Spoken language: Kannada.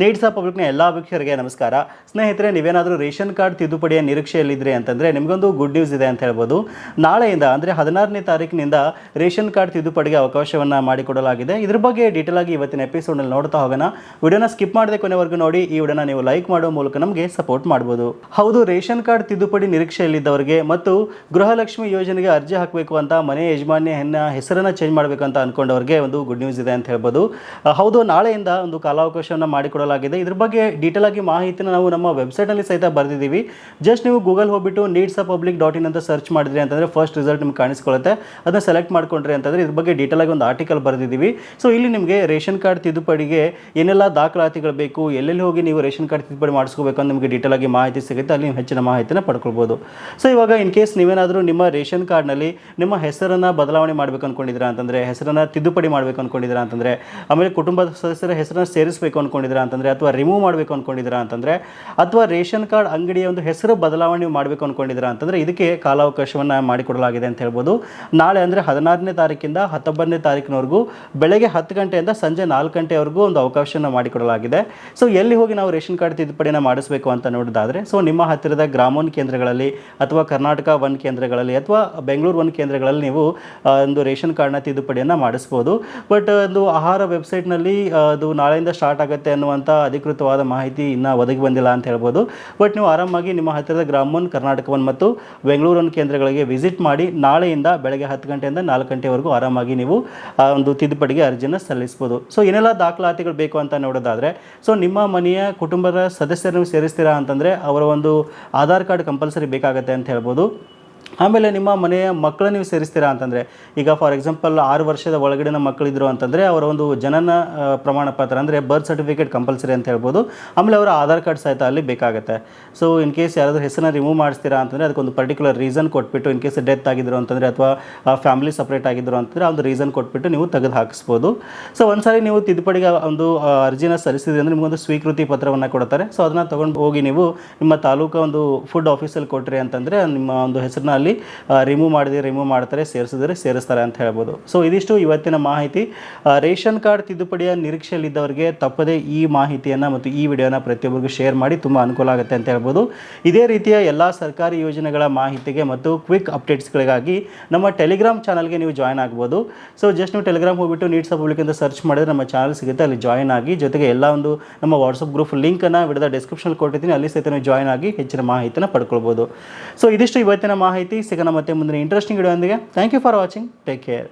ನೀಡ್ಸ್ ಆಫ್ ಪಬ್ಲಿಕ್ನ ಎಲ್ಲ ವೀಕ್ಷಕರಿಗೆ ನಮಸ್ಕಾರ. ಸ್ನೇಹಿತರೆ, ನೀವೇನಾದರೂ ರೇಷನ್ ಕಾರ್ಡ್ ತಿದ್ದುಪಡಿಯ ನಿರೀಕ್ಷೆಯಲ್ಲಿದ್ದರೆ ಅಂತಂದರೆ ನಿಮಗೊಂದು ಗುಡ್ ನ್ಯೂಸ್ ಇದೆ ಅಂತ ಹೇಳ್ಬೋದು. ನಾಳೆಯಿಂದ ಅಂದರೆ ಹದಿನಾರನೇ ತಾರೀಕಿನಿಂದ ರೇಷನ್ ಕಾರ್ಡ್ ತಿದ್ದುಪಡಿಗೆ ಅವಕಾಶವನ್ನು ಮಾಡಿಕೊಡಲಾಗಿದೆ. ಇದ್ರ ಬಗ್ಗೆ ಡೀಟೇಲ್ ಆಗಿ ಇವತ್ತಿನ ಎಪಿಸೋಡ್ನಲ್ಲಿ ನೋಡ್ತಾ ಹೋಗೋಣ. ವಿಡಿಯೋನ ಸ್ಕಿಪ್ ಮಾಡದೆ ಕೊನೆವರೆಗೂ ನೋಡಿ, ಈ ವಿಡಿಯೋನ ನೀವು ಲೈಕ್ ಮಾಡೋ ಮೂಲಕ ನಮಗೆ ಸಪೋರ್ಟ್ ಮಾಡ್ಬೋದು. ಹೌದು, ರೇಷನ್ ಕಾರ್ಡ್ ತಿದ್ದುಪಡಿ ನಿರೀಕ್ಷೆಯಲ್ಲಿದ್ದವರಿಗೆ ಮತ್ತು ಗೃಹಲಕ್ಷ್ಮಿ ಯೋಜನೆಗೆ ಅರ್ಜಿ ಹಾಕಬೇಕು ಅಂತ ಮನೆ ಯಜಮಾನ್ಯ ಹೆಸರನ್ನು ಚೇಂಜ್ ಮಾಡಬೇಕು ಅಂತ ಅನ್ಕೊಂಡವರಿಗೆ ಒಂದು ಗುಡ್ ನ್ಯೂಸ್ ಇದೆ ಅಂತ ಹೇಳ್ಬೋದು. ಹೌದು, ನಾಳೆಯಿಂದ ಒಂದು ಕಾಲಾವಕಾಶವನ್ನು ಮಾಡಿಕೊಡಲಾಗಿದೆ ಇದ್ರ ಬಗ್ಗೆ ಡೀಟೇಲ್ ಆಗಿ ಮಾಹಿತಿನ ನಾವು ನಮ್ಮ ವೆಬ್ಸೈಟಲ್ಲಿ ಸಹಿತ ಬರೆದಿದ್ದೀವಿ. ಜಸ್ಟ್ ನೀವು ಗೂಗಲ್ ಹೋಗ್ಬಿಟ್ಟು needs a public dot in ಅಂತ ಸರ್ಚ್ ಮಾಡಿದ್ರಿ ಅಂತಂದರೆ ಫಸ್ಟ್ ರಿಸಲ್ಟ್ ನಿಮ್ಗೆ ಕಾಣಿಸ್ಕೊಳ್ಳುತ್ತೆ ಅದನ್ನ ಸೆಲೆಕ್ಟ್ ಮಾಡ್ಕೊಂಡ್ರಿ ಅಂತಂದರೆ ಇದ್ರ ಬಗ್ಗೆ ಡೀಟೇಲ್ ಆಗಿ ಒಂದು ಆರ್ಟಿಕಲ್ ಬರೆದಿದ್ದೀವಿ. ಸೊ ಇಲ್ಲಿ ನಿಮಗೆ ರೇಷನ್ ಕಾರ್ಡ್ ತಿದ್ದುಪಡಿಗೆ ಏನೆಲ್ಲ ದಾಖಲಾತಿಗಳು ಬೇಕು, ಎಲ್ಲೆಲ್ಲಿ ಹೋಗಿ ನೀವು ರೇಷನ್ ಕಾರ್ಡ್ ತಿದ್ದುಪಡಿ ಮಾಡಿಸ್ಕೋಬೇಕು ಅಂತ ನಿಮಗೆ ಡೀಟೇಲ್ ಆಗಿ ಮಾಹಿತಿ ಸಿಗುತ್ತೆ, ಅಲ್ಲಿ ನೀವು ಹೆಚ್ಚಿನ ಮಾಹಿತಿನ ಪಡ್ಕೊಳ್ಬೋದು. ಸೊ ಇವಾಗ ಇನ್ ಕೇಸ್ ನೀವೇನಾದರೂ ನಿಮ್ಮ ರೇಷನ್ ಕಾರ್ಡ್ನಲ್ಲಿ ನಿಮ್ಮ ಹೆಸರನ್ನು ಬದಲಾವಣೆ ಮಾಡಬೇಕು ಅಂದ್ಕೊಂಡಿದ್ದೀರಾ ಅಂತಂದರೆ, ಹೆಸರನ್ನು ತಿದ್ದುಪಡಿ ಮಾಡಬೇಕು ಅಂದ್ಕೊಂಡಿದ್ದೀರಾ ಅಂತಂದರೆ, ಆಮೇಲೆ ಕುಟುಂಬದ ಸದಸ್ಯರ ಹೆಸರನ್ನು ಸೇರಿಸಬೇಕು ಅನ್ಕೊಂಡಿದ್ದೀರಾ ಅಂತಂದರೆ ಅಥವಾ ರಿಮೂವ್ ಮಾಡಬೇಕು ಅಂದ್ಕೊಂಡಿದ್ದೀರಾ ಅಂತಂದರೆ, ಅಥವಾ ರೇಷನ್ ಕಾರ್ಡ್ ಅಂಗಡಿಯ ಒಂದು ಹೆಸರು ಬದಲಾವಣೆ ಮಾಡಬೇಕು ಅಂದ್ಕೊಂಡಿದ್ದೀರಾ ಅಂತಂದರೆ ಇದಕ್ಕೆ ಕಾಲಾವಕಾಶವನ್ನು ಮಾಡಿಕೊಡಲಾಗಿದೆ ಅಂತ ಹೇಳ್ಬೋದು. ನಾಳೆ ಅಂದರೆ ಹದಿನಾರನೇ ತಾರೀಕಿಂದ ಹತ್ತೊಂಬತ್ತನೇ ತಾರೀಕಿನವರೆಗೂ, ಬೆಳಗ್ಗೆ ಹತ್ತು ಗಂಟೆಯಿಂದ ಸಂಜೆ ನಾಲ್ಕು ಗಂಟೆವರೆಗೂ ಒಂದು ಅವಕಾಶವನ್ನು ಮಾಡಿಕೊಡಲಾಗಿದೆ. ಸೊ ಎಲ್ಲಿ ಹೋಗಿ ನಾವು ರೇಷನ್ ಕಾರ್ಡ್ ತಿದ್ದುಪಡಿನ ಮಾಡಿಸಬೇಕು ಅಂತ ನೋಡೋದಾದರೆ ಸೊ ನಿಮ್ಮ ಹತ್ತಿರದ ಗ್ರಾಮೋನ್ ಕೇಂದ್ರಗಳಲ್ಲಿ ಅಥವಾ ಕರ್ನಾಟಕ ಒನ್ ಕೇಂದ್ರಗಳಲ್ಲಿ ಅಥವಾ ಬೆಂಗಳೂರು ಒನ್ ಕೇಂದ್ರಗಳಲ್ಲಿ ನೀವು ಒಂದು ರೇಷನ್ ಕಾರ್ಡ್ನ ತಿದ್ದುಪಡಿಯನ್ನು ಮಾಡಿಸ್ಬೋದು. ಬಟ್ ಒಂದು ಆಹಾರ ವೆಬ್ಸೈಟ್ನಲ್ಲಿ ಅದು ನಾಳೆಯಿಂದ ಸ್ಟಾರ್ಟ್ ಆಗುತ್ತೆ ಅನ್ನುವಂಥ ಅಧಿಕೃತವಾದ ಮಾಹಿತಿ ಇನ್ನೂ ಒದಗಿ ಬಂದಿಲ್ಲ ಅಂತ ಹೇಳ್ಬೋದು. ಬಟ್ ನೀವು ಆರಾಮಾಗಿ ನಿಮ್ಮ ಹತ್ತಿರದ ಗ್ರಾಮವನ್ನು, ಕರ್ನಾಟಕವನ್ನು ಮತ್ತು ಬೆಂಗಳೂರು ಒನ್ ಕೇಂದ್ರಗಳಿಗೆ ವಿಸಿಟ್ ಮಾಡಿ ನಾಳೆಯಿಂದ ಬೆಳಗ್ಗೆ ಹತ್ತು ಗಂಟೆಯಿಂದ ನಾಲ್ಕು ಗಂಟೆವರೆಗೂ ಆರಾಮಾಗಿ ನೀವು ಒಂದು ತಿದ್ದುಪಡಿಗೆ ಅರ್ಜಿನ ಸಲ್ಲಿಸ್ಬೋದು. ಸೊ ಏನೆಲ್ಲ ದಾಖಲಾತಿಗಳು ಬೇಕು ಅಂತ ನೋಡೋದಾದರೆ ಸೊ ನಿಮ್ಮ ಮನೆಯ ಕುಟುಂಬದ ಸದಸ್ಯರನ್ನು ಸೇರಿಸ್ತೀರಾ ಅಂತಂದರೆ ಅವರ ಒಂದು ಆಧಾರ್ ಕಾರ್ಡ್ ಕಂಪಲ್ಸರಿ ಬೇಕಾಗುತ್ತೆ ಅಂತ ಹೇಳ್ಬೋದು. ಆಮೇಲೆ ನಿಮ್ಮ ಮನೆಯ ಮಕ್ಕಳು ನೀವು ಸೇರಿಸ್ತೀರಾ ಅಂತಂದರೆ, ಈಗ ಫಾರ್ ಎಕ್ಸಾಂಪಲ್ ಆರು ವರ್ಷದ ಒಳಗಡೆನ ಮಕ್ಕಳಿದ್ರು ಅಂತಂದರೆ, ಅವರ ಒಂದು ಜನನ ಪ್ರಮಾಣ ಪತ್ರ, ಅಂದರೆ ಬರ್ತ್ ಸರ್ಟಿಫಿಕೇಟ್ ಕಂಪಲ್ಸರಿ ಅಂತ ಹೇಳ್ಬೋದು. ಆಮೇಲೆ ಅವರ ಆಧಾರ್ ಕಾರ್ಡ್ ಸಹಿತ ಅಲ್ಲಿ ಬೇಕಾಗುತ್ತೆ. ಸೊ ಇನ್ ಕೇಸ್ ಯಾರಾದರೂ ಹೆಸರನ್ನ ರಿಮೂವ್ ಮಾಡಿಸ್ತೀರಾ ಅಂತಂದರೆ, ಅದಕ್ಕೊಂದು ಪರ್ಟಿಕ್ಯುಲರ್ ರೀಸನ್ ಕೊಟ್ಬಿಟ್ಟು ಇನ್ ಕೇಸ್ ಡೆತ್ ಆಗಿದ್ರು ಅಂತಂದರೆ, ಅಥವಾ ಫ್ಯಾಮಿಲಿ ಸಪ್ರೇಟ್ ಆಗಿದ್ರು ಅಂತಂದರೆ ಒಂದು ರೀಸನ್ ಕೊಟ್ಬಿಟ್ಟು ನೀವು ತೆಗೆದು ಹಾಕಿಸ್ಬೋದು ಸೊ ಒಂದ್ಸಾರಿ ನೀವು ತಿದ್ದುಪಡಿಗೆ ಒಂದು ಅರ್ಜಿನ ಸಲ್ಲಿಸಿದ್ರಿ ಅಂದರೆ ನಿಮಗೊಂದು ಸ್ವೀಕೃತಿ ಪತ್ರವನ್ನು ಕೊಡ್ತಾರೆ ಸೊ ಅದನ್ನು ತೊಗೊಂಡು ಹೋಗಿ ನೀವು ನಿಮ್ಮ ತಾಲೂಕು ಒಂದು ಫುಡ್ ಆಫೀಸಲ್ಲಿ ಕೊಟ್ರಿ ಅಂತಂದರೆ, ನಿಮ್ಮ ಒಂದು ಹೆಸರನ್ನ ರಿಮೂವ್ ಮಾಡಿದ್ರೆ ರಿಮೂವ್ ಮಾಡ್ತಾರೆ, ಸೇರಿಸಿದ್ರೆ ಸೇರಿಸ್ತಾರೆ ಅಂತ ಹೇಳ್ಬೋದು. ಸೊ ಇದಿಷ್ಟು ಇವತ್ತಿನ ಮಾಹಿತಿ. ರೇಷನ್ ಕಾರ್ಡ್ ತಿದ್ದುಪಡಿಯ ನಿರೀಕ್ಷೆಯಲ್ಲಿದ್ದವರಿಗೆ ತಪ್ಪದೇ ಈ ಮಾಹಿತಿಯನ್ನು ಮತ್ತು ಈ ವಿಡಿಯೋನ ಪ್ರತಿಯೊಬ್ಬರಿಗೂ ಶೇರ್ ಮಾಡಿ ತುಂಬ ಅನುಕೂಲ ಆಗುತ್ತೆ ಅಂತ ಹೇಳ್ಬೋದು. ಇದೇ ರೀತಿಯ ಎಲ್ಲ ಸರ್ಕಾರಿ ಯೋಜನೆಗಳ ಮಾಹಿತಿಗೆ ಮತ್ತು ಕ್ವಿಕ್ ಅಪ್ಡೇಟ್ಸ್ಗಳಿಗಾಗಿ ನಮ್ಮ ಟೆಲಿಗ್ರಾಮ್ ಚಾನಲ್ಗೆ ನೀವು ಜಾಯ್ನ್ ಆಗ್ಬೋದು. ಸೊ ಜಸ್ಟ್ ನೀವು ಟೆಲಿಗ್ರಾಮ್ ಹೋಗ್ಬಿಟ್ಟು ನೀಡ್ಸ್ ಪಬ್ಲಿಕ್ ಅಂತ ಸರ್ಚ್ ಮಾಡಿದ್ರೆ ನಮ್ಮ ಚಾನಲ್ ಸಿಗುತ್ತೆ, ಅಲ್ಲಿ ಜಾಯ್ನ್ ಆಗಿ ಜೊತೆಗೆ ಎಲ್ಲ ಒಂದು ನಮ್ಮ ವಾಟ್ಸಪ್ ಗ್ರೂಪ್ ಲಿಂಕನ್ನು ವಿಡಿಯೋದ ಡಿಸ್ಕ್ರಿಪ್ಷನ್ ಕೊಟ್ಟಿದ್ದೀನಿ ಅಲ್ಲಿ ಸಹಿತ ನೀವು ಜಾಯ್ನ್ ಆಗಿ ಹೆಚ್ಚಿನ ಮಾಹಿತಿನ ಪಡ್ಕೊಳ್ಬೋದು. ಸೊ ಇದಿಷ್ಟು ಇವತ್ತಿನ ಮಾಹಿತಿ. ಸಿಗೋಣ ಮತ್ತೆ ಮುಂದಿನ ಇಂಟ್ರೆಸ್ಟಿಂಗ್ ವಿಡಿಯೋ ಒಂದಿಗೆ thank you for watching take care